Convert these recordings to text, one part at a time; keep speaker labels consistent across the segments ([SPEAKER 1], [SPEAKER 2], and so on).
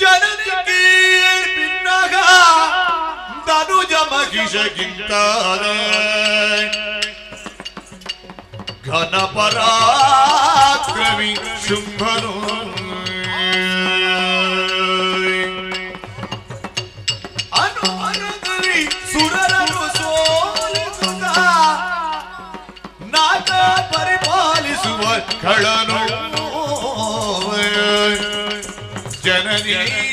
[SPEAKER 1] ಜನನಿಗೆ ಭಿನ್ನಗ ಧನುಜ ಮಹಿಷಗಿಂತಾನೆ ಘನ ಪರಾಕ್ರಮಿ ಪರಿಪಾಲಿಸುವ ಕಳನು ಜನನಿ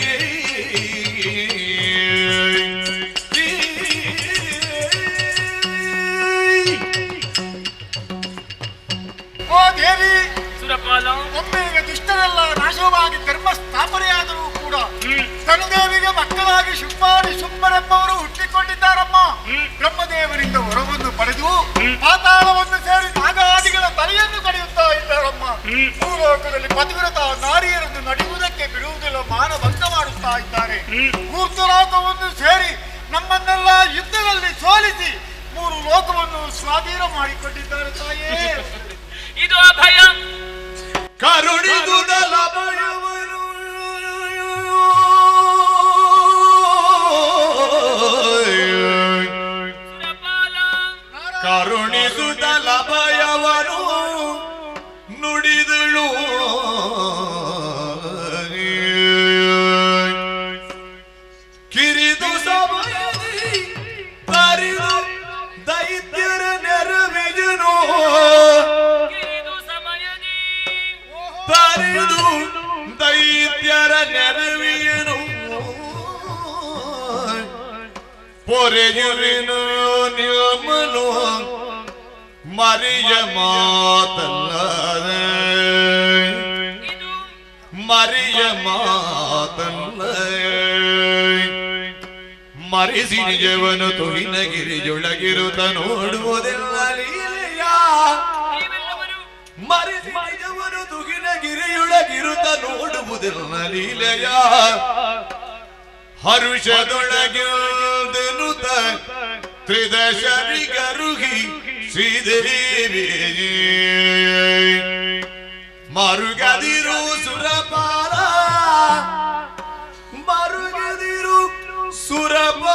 [SPEAKER 2] ಓ ದೇವಿ
[SPEAKER 3] ಸುರಪಾಲ
[SPEAKER 2] ಒಮ್ಮೆ ಈಗ ದುಷ್ಟರೆಲ್ಲ ನಾಶವಾಗಿ ಧರ್ಮ ಸ್ಥಾಪನೆಯಾದರೂ ಕೂಡ. ತನುದೇವಿಗೆ ಮಕ್ಕಳಾಗಿ ಶುಂಭಾರಿ ಶುಂಭರೆಂಬವರು ಹುಟ್ಟಿಕೊಂಡಿದ್ದಾರಮ್ಮ
[SPEAKER 3] ಹ್ಮ್.
[SPEAKER 2] ಬ್ರಹ್ಮದೇವರಿಂದ ವರವನ್ನು ಪಡೆದು. ಪಾತಾಳವನ್ನು ಸೇರಿ ನಾಗಾದಿಗಳ ತಲೆಯನ್ನು ಕಡಿಯುತ್ತಾ ಇದ್ದಾರಮ್ಮ. ಭೂಲೋಕದಲ್ಲಿ ಪತಿವ್ರತ ಬಿಡುವುದಿಲ್ಲ ಮಾನಭಂಗ ಮಾಡುತ್ತಾ ಇದ್ದಾರೆ. ಊರ್ಧ್ವಲೋಕವನ್ನು ಸೇರಿ ನಮ್ಮನ್ನೆಲ್ಲ ಯುದ್ಧದಲ್ಲಿ ಸೋಲಿಸಿ ಮೂರು ಲೋಕವನ್ನು ಸ್ವಾಧೀನ ಮಾಡಿಕೊಂಡಿದ್ದಾರೆ ತಾಯೇ.
[SPEAKER 3] ಇದು ಅಭಯ.
[SPEAKER 1] ಕರುಣಿದುದಲ ಭಯವನು
[SPEAKER 3] ಸುರಪಾಲ.
[SPEAKER 1] ಕರುಣಿಸುದಲ ಭಯವನು ಪೊರೆಯುವಿನು ನಿಲ್ಮನು ಮರಿಯ ಮಾತಲ್ಲದೆ. ಮರಿಯ ಮಾತಲ್ಲ ಮರಿಸಿ ನಿಜವನು ತುಳಿನಗಿರಿಯೊಳಗಿರುತ್ತ ನೋಡುವುದೆಲ್ಲ ಲೀಲೆಯ? ಮರಿಸಿ ನಿಜವನು ತುಗಿನಗಿರಿಯೊಳಗಿರುತ್ತ ನೋಡುವುದಿಲ್ಲ ಲೀಲೆಯ? ಹರುಷದೊಳಗಿರುತ್ತ ತ್ರಿದಶರಿಗರುಗಿ ಶ್ರೀದೇವಿ ಮರುಗದಿರು ಸುರಪಾರ ಮರುಗದಿರು ಸುರಪಾಲ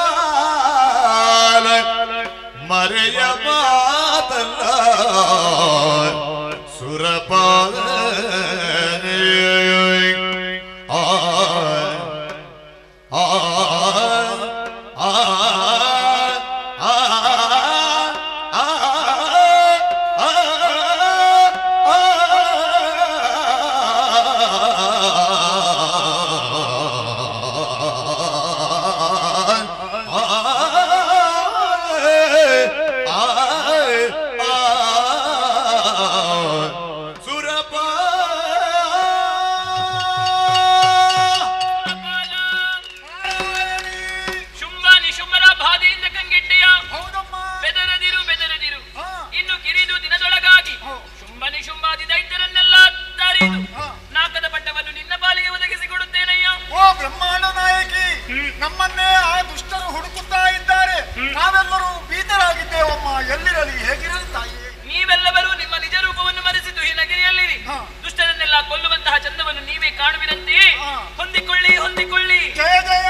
[SPEAKER 2] ನಮ್ಮನ್ನೇ ಆ ದುಷ್ಟರು ಹುಡುಕುತ್ತಾ ಇದ್ದಾರೆ. ನಾವೆಲ್ಲರೂ ಭೀತರಾಗಿದ್ದೇವಮ್ಮ. ಎಲ್ಲಿರಲಿ? ಹೇಗಿರಲಿ ತಾಯಿ?
[SPEAKER 3] ನೀವೆಲ್ಲರೂ ನಿಮ್ಮ ನಿಜ ರೂಪವನ್ನು ಮರೆಸಿದ್ದು ಈ ನಗರಿಯಲ್ಲಿರಿ
[SPEAKER 2] ಹಾ.
[SPEAKER 3] ದುಷ್ಟರನ್ನೆಲ್ಲ ಕೊಲ್ಲುವಂತಹ ಚಂದವನ್ನು ನೀವೇ ಕಾಣುವಿರಂತೆ. ಹೊಂದಿಕೊಳ್ಳಿ ಹೊಂದಿಕೊಳ್ಳಿ.
[SPEAKER 2] ಜಯ ಜಯ.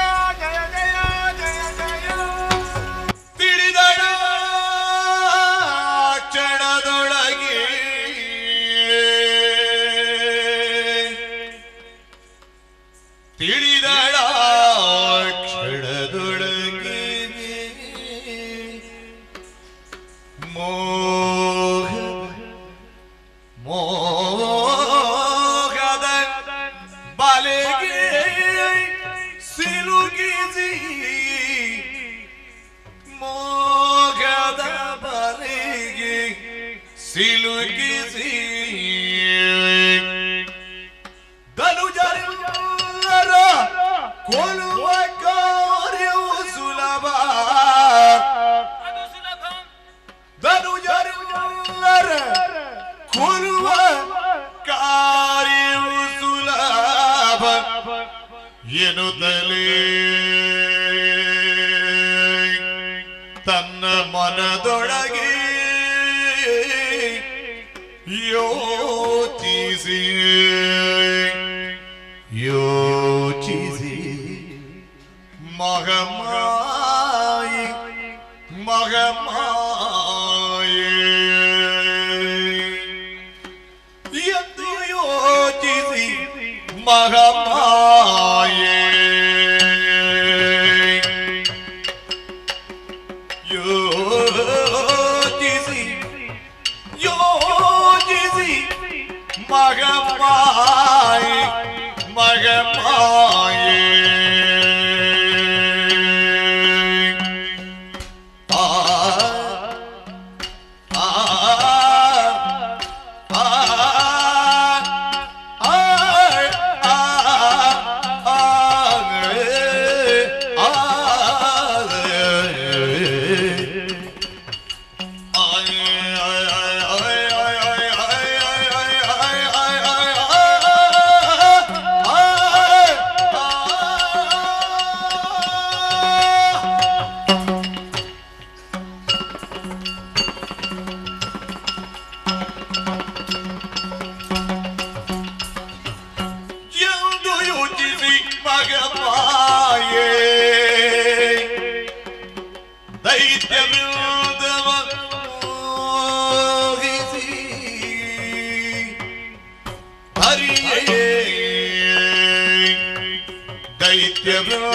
[SPEAKER 1] Oh. ಕೊಲ್ಲುವ ಕಾರ್ಯವು ಸುಲಭ ಎನ್ನುತ್ತಲೇ. ತನ್ನ ಮನದೊಳಗೆ ಯೋಚಿಸಿ. Give him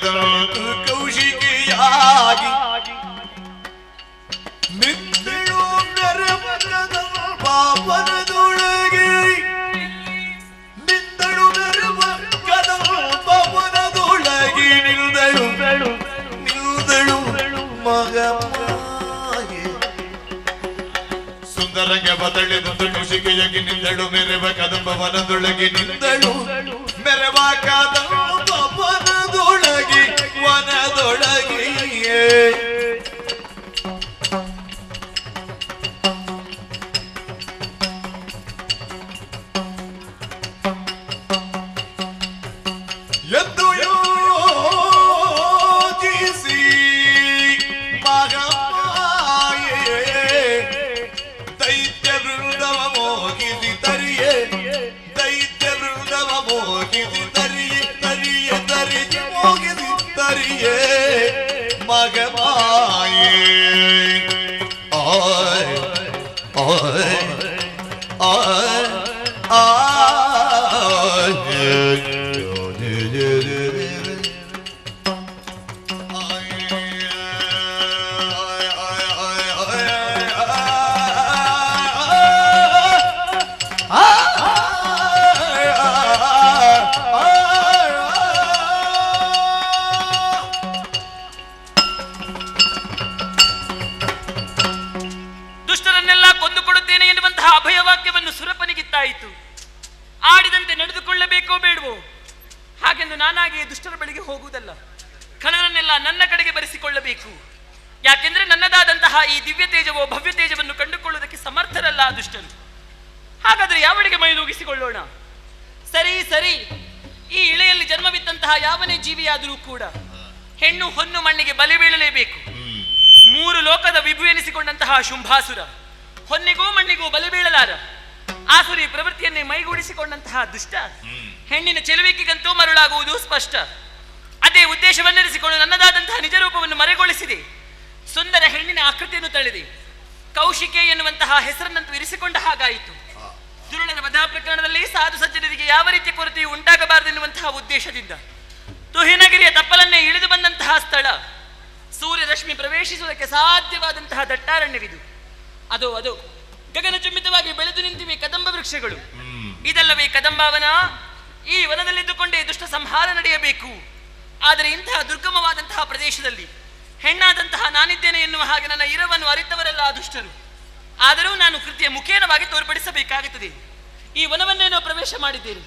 [SPEAKER 1] ತಳೆದೊಂದು ಕೌಶಿಕೆಯಾಗಿ ನಿಂದಳು ನರಮರದ ಪಾಪನದೊಳಗೆ. ನಿಂದಳು ನರಮ ಕದವ ಪಾಪನದೊಳಗೆ. ನಿಲ್ದಳು ನಿಲ್ದಳು ಮಗಮಾಯೆ ಸುಂದರಂಗ ಬದಳೆದೊಂದು ಕೌಶಿಕೆಯಾಗಿ ನಿಂದಳು ಮೆರೆವ ಕದಂಬ ವನದೊಳಗೆ ನಿಂದಳು ಮೆರವ
[SPEAKER 3] ಸುರಪನಿಗಿತ್ತಾಯಿತು ಆಡಿದಂತೆ ನಡೆದುಕೊಳ್ಳಬೇಕೋ ಬೇಡವೋ? ಹಾಗೆಂದು ನಾನಾಗಿ ದುಷ್ಟರ ಬಳಿಗೆ ಹೋಗುವುದಲ್ಲ. ಕಣನನ್ನೆಲ್ಲ ನನ್ನ ಕಡೆಗೆ ಬರೆಸಿಕೊಳ್ಳಬೇಕು. ಯಾಕೆಂದ್ರೆ ನನ್ನದಾದಂತಹ ಈ ದಿವ್ಯ ತೇಜವೋ ಭವ್ಯ ತೇಜವನ್ನು ಕಂಡುಕೊಳ್ಳುವುದಕ್ಕೆ ಸಮರ್ಥರಲ್ಲ ಆ ದುಷ್ಟರು. ಹಾಗಾದ್ರೆ ಯಾವಳಿಗೆ ಮೈದೂಗಿಸಿಕೊಳ್ಳೋಣ ಸರಿ ಸರಿ. ಈ ಇಳೆಯಲ್ಲಿ ಜನ್ಮವಿದ್ದಂತಹ ಯಾವನೇ ಜೀವಿಯಾದರೂ ಕೂಡ ಹೆಣ್ಣು ಹೊನ್ನು ಮಣ್ಣಿಗೆ ಬಲಿ ಬೀಳಲೇಬೇಕು. ಮೂರು ಲೋಕದ ವಿಭು ಎನಿಸಿಕೊಂಡಂತಹ ಶುಂಭಾಸುರ. ಹೊನ್ನಿಗೂ ಮಣ್ಣಿಗೂ ಬಲಿ ಬೀಳಲಾರ? ಆಸುರಿ ಪ್ರವೃತ್ತಿಯನ್ನೇ ಮೈಗೂಡಿಸಿಕೊಂಡಂತಹ ದುಷ್ಟ. ಹೆಣ್ಣಿನ ಚೆಲುವಿಕೆಗಂತೂ ಮರುಳಾಗುವುದು ಸ್ಪಷ್ಟ. ಅದೇ ಉದ್ದೇಶವನ್ನರಿಸಿಕೊಂಡು ನನ್ನದಾದಂತಹ ನಿಜ ರೂಪವನ್ನು ಮರೆಗೊಳಿಸಿದೆ. ಸುಂದರ ಹೆಣ್ಣಿನ ಆಕೃತಿಯನ್ನು ತಳೆದಿ. ಕೌಶಿಕೆ ಎನ್ನುವಂತಹ ಹೆಸರನ್ನಂತೂ ಇರಿಸಿಕೊಂಡ ಹಾಗಾಯಿತು. ದುರುಳನ ವಧಾ ಪ್ರಕರಣದಲ್ಲಿ ಸಾಧು ಸಜ್ಜನರಿಗೆ ಯಾವ ರೀತಿಯ ಕೊರತೆಯು ಉಂಟಾಗಬಾರದೆನ್ನುವಂತಹ ಉದ್ದೇಶದಿಂದ. ತುಹಿನಗಿರಿಯ ತಪ್ಪಲನ್ನೇ ಇಳಿದು ಬಂದಂತಹ ಸ್ಥಳ. ಸೂರ್ಯರಶ್ಮಿ ಪ್ರವೇಶಿಸುವುದಕ್ಕೆ ಸಾಧ್ಯವಾದಂತಹ ದಟ್ಟಾರಣ್ಯವಿದು. ಅದು ಅದು. ಗಗನಚುಂಬಿತವಾಗಿ ಬೆಳೆದು ನಿಂತಿವೆ ಕದಂಬ ವೃಕ್ಷಗಳು. ಇದಲ್ಲವೇ ಕದಂಬಾವನ ಈ ವನದಲ್ಲಿದ್ದುಕೊಂಡೇ ದುಷ್ಟ ಸಂಹಾರ ನಡೆಯಬೇಕು. ಆದರೆ ಇಂತಹ ದುರ್ಗಮವಾದಂತಹ ಪ್ರದೇಶದಲ್ಲಿ ದೇಶದಲ್ಲಿ ಹೆಣ್ಣಾದಂತಹ ನಾನಿದ್ದೇನೆ ಎನ್ನುವ ಹಾಗೆ ನನ್ನ ಇರವನ್ನು ಅರಿತವರೆಲ್ಲ ದುಷ್ಟರು. ಆದರೂ ನಾನು ಕೃತಿಯ ಮುಖೇನವಾಗಿ ತೋರ್ಪಡಿಸಬೇಕಾಗುತ್ತದೆ. ಈ ವನವನ್ನೇನೋ ಪ್ರವೇಶ ಮಾಡಿದ್ದೇನೆ.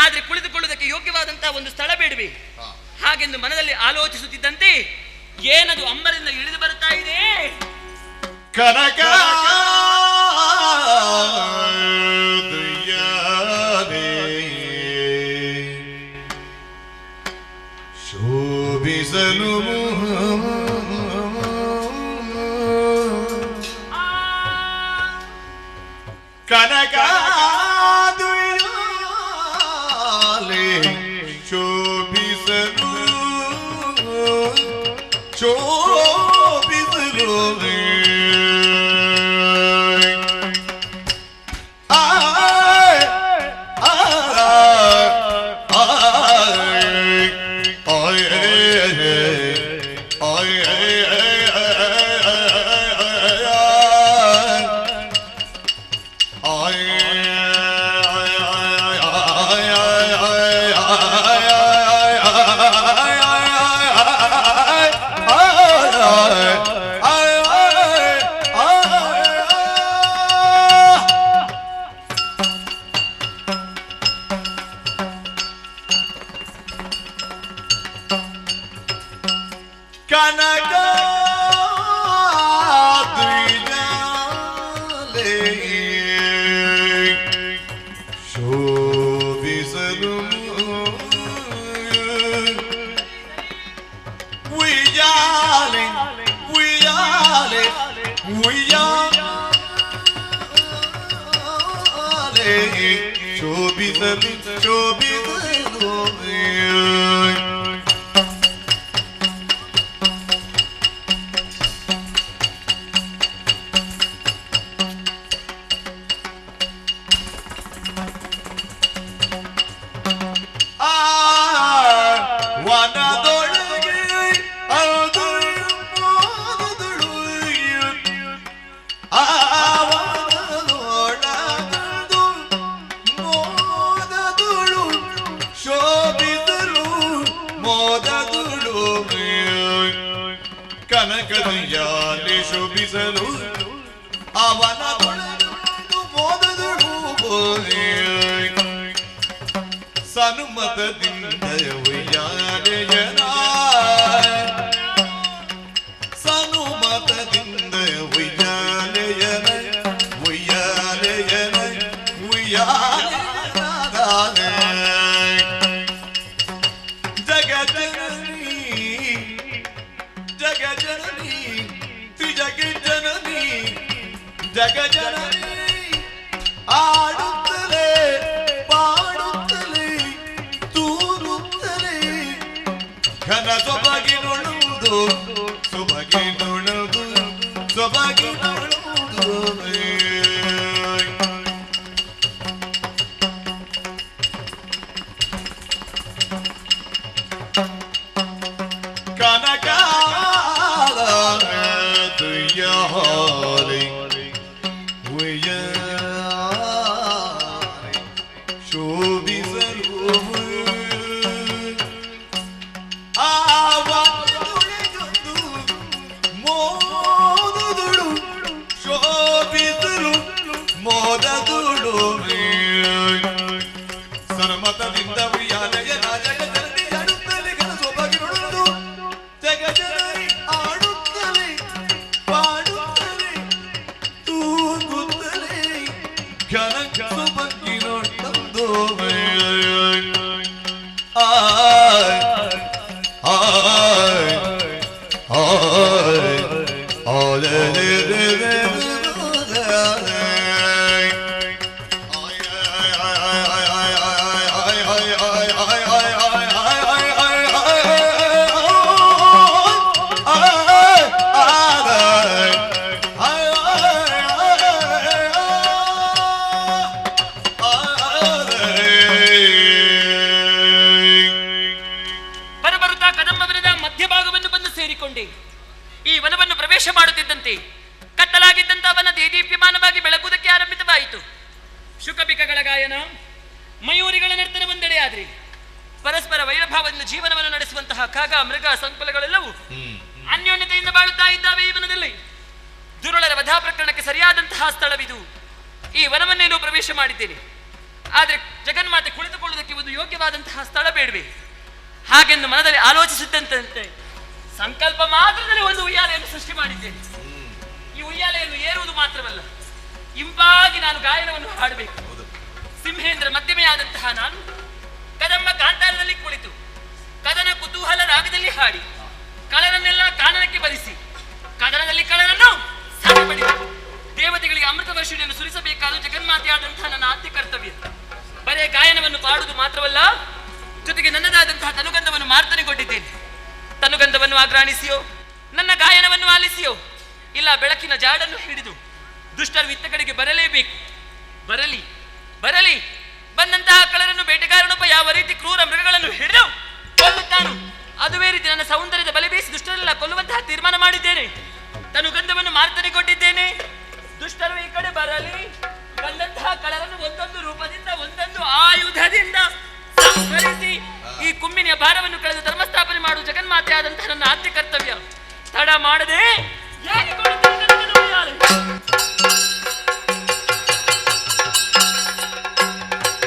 [SPEAKER 3] ಆದರೆ ಕುಳಿತುಕೊಳ್ಳುವುದಕ್ಕೆ ಯೋಗ್ಯವಾದಂತಹ ಒಂದು ಸ್ಥಳ ಬೇಡವೆ? ಹಾಗೆಂದು ಮನದಲ್ಲಿ ಆಲೋಚಿಸುತ್ತಿದ್ದಂತೆ ಏನದು ಅಂಬರಿಂದ ಇಳಿದು ಬರುತ್ತಾ ಇದೆ?
[SPEAKER 1] ಶೋಭಿಸಲು ಆಯ್ ಉಯ್ಯಾಲೆ ಶೋಭಿಸಲು ಕನಕದಯಾಲೆ ಶೋಭಿಸಲು ಅವನದೊಳಗದು ಮೋದದಳು ಸನುಮತದಿಂದ
[SPEAKER 3] ಪ್ರವೇಶ ಮಾಡುತ್ತಿದ್ದಂತೆ ಕತ್ತಲಾಗಿದ್ದಂತ ಅವನ ದೇದೀಪ್ಯಮಾನವಾಗಿ ಬೆಳಗುವುದಕ್ಕೆ ಆರಂಭಿತವಾಯಿತು. ಶುಕಪಿಕಗಳ ಗಾಯನ ಮಯೂರಿಗಳ ನರ್ತನ ಒಂದೆಡೆ ಆದ್ರೆ ಪರಸ್ಪರ ವೈರಭಾವದಿಂದ ಜೀವನವನ್ನು ನಡೆಸುವಂತಹ ಕಾಗ ಮೃಗ ಸಂಕುಲಗಳೆಲ್ಲವೂ ಅನ್ಯೋನ್ಯತೆಯಿಂದ ಬಾಳುತ್ತಾ ಇದ್ದಾವೆ ಈ ವನದಲ್ಲಿ ದುರುಳರ ವಧಾ ಪ್ರಕರಣಕ್ಕೆ ಸರಿಯಾದಂತಹ ಸ್ಥಳವಿದು. ಈ ವನವನ್ನೇನು ಪ್ರವೇಶ ಮಾಡಿದ್ದೇನೆ. ಆದರೆ ಜಗನ್ಮಾತೆ ಕುಳಿತುಕೊಳ್ಳುವುದಕ್ಕೆ ಒಂದು ಯೋಗ್ಯವಾದಂತಹ ಸ್ಥಳ ಬೇಡವೆ? ಹಾಗೆಂದು ಮನದಲ್ಲಿ ಆಲೋಚಿಸಿದ್ದಂತೆ ಸಂಕಲ್ಪ ಮಾತ್ರದಲ್ಲಿ ಒಂದು ಉಯ್ಯಾಲೆಯನ್ನು ಸೃಷ್ಟಿ ಮಾಡಿದ್ದೇನೆ. ಈ ಉಯ್ಯಾಲೆಯನ್ನು ಏರುವುದು ಮಾತ್ರವಲ್ಲ ಇಂಪಾಗಿ ನಾನು ಗಾಯನವನ್ನು ಹಾಡಬೇಕು. ಸಿಂಹೇಂದ್ರ ಮಧ್ಯಮೆಯಾದಂತಹ ನಾನು ಕದಂಬ ಕಾಂತಾರದಲ್ಲಿ ಕುಳಿತು ಕದನ ಕುತೂಹಲ ರಾಗದಲ್ಲಿ ಹಾಡಿ ಕಳರನ್ನೆಲ್ಲ ಕಾನನಕ್ಕೆ ಬರಿಸಿ ಕದನದಲ್ಲಿ ಕಳರನ್ನು ಸಾಗಬಡಿಸಿ ದೇವತೆಗಳಿಗೆ ಅಮೃತ ವರ್ಷಿಣಿಯನ್ನು ಸುರಿಸಬೇಕಾದ ಜಗನ್ಮಾತೆಯಾದಂತಹ ನನ್ನ ಆದ್ಯ ಕರ್ತವ್ಯ. ಬರೇ ಗಾಯನವನ್ನು ಪಾಡುವುದು ಮಾತ್ರವಲ್ಲ ಜೊತೆಗೆ ನನ್ನದಾದಂತಹ ತನುಗಂಧವನ್ನು ಮಾರ್ತನೆಗೊಂಡಿದ್ದೇನೆ. ತನುಗಂಧವನ್ನು ಆಗ್ರಾಣಿಸಿಯೋ ನನ್ನ ಗಾಯನವನ್ನು ಆಲಿಸಿಯೋ? ಇಲ್ಲ, ಬೆಳಕಿನ ಜಾಡನ್ನು ಹಿಡಿದು ದುಷ್ಟರು ಇತ್ತ ಕಡೆಗೆ ಬರಲೇಬೇಕು. ಬರಲಿ ಬರಲಿ. ಬಂದಂತಹ ಕಳರನ್ನು ಬೇಟೆಗಾರನೊಬ್ಬ ಯಾವ ರೀತಿ ಕ್ರೂರ ಮೃಗಗಳನ್ನು ಹಿಡಿದು ಕೊಲ್ಲುತ್ತಾನು, ಅದುವೇ ರೀತಿ ನನ್ನ ಸೌಂದರ್ಯದ ಬಲೆ ಬೀಸಿ ದುಷ್ಟರೆಲ್ಲ ಕೊಲ್ಲುವಂತಹ ತೀರ್ಮಾನ ಮಾಡಿದ್ದೇನೆ. ತನು ಗಂಧವನ್ನು ಮಾರ್ತನೆಗೊಂಡಿದ್ದೇನೆ ದುಷ್ಟರು ಈ ಕಡೆ ಬರಲಿ. ಬಂದಂತಹ ಕಳರನ್ನು ಒಂದೊಂದು ರೂಪದಿಂದ, ಒಂದೊಂದು ಆಯುಧದಿಂದ ಸಂಹರಿಸಿ ಈ ಕುಮ್ಮಿನಿಯ ಭಾರವನ್ನು ಕಳೆದು ಧರ್ಮಸ್ಥಾಪನೆ ಮಾಡುವ ಜಗನ್ಮಾತೆ ಆದಂತಹ ನನ್ನ ಆದ್ಯ ಕರ್ತವ್ಯ. ತಡ ಮಾಡದೆ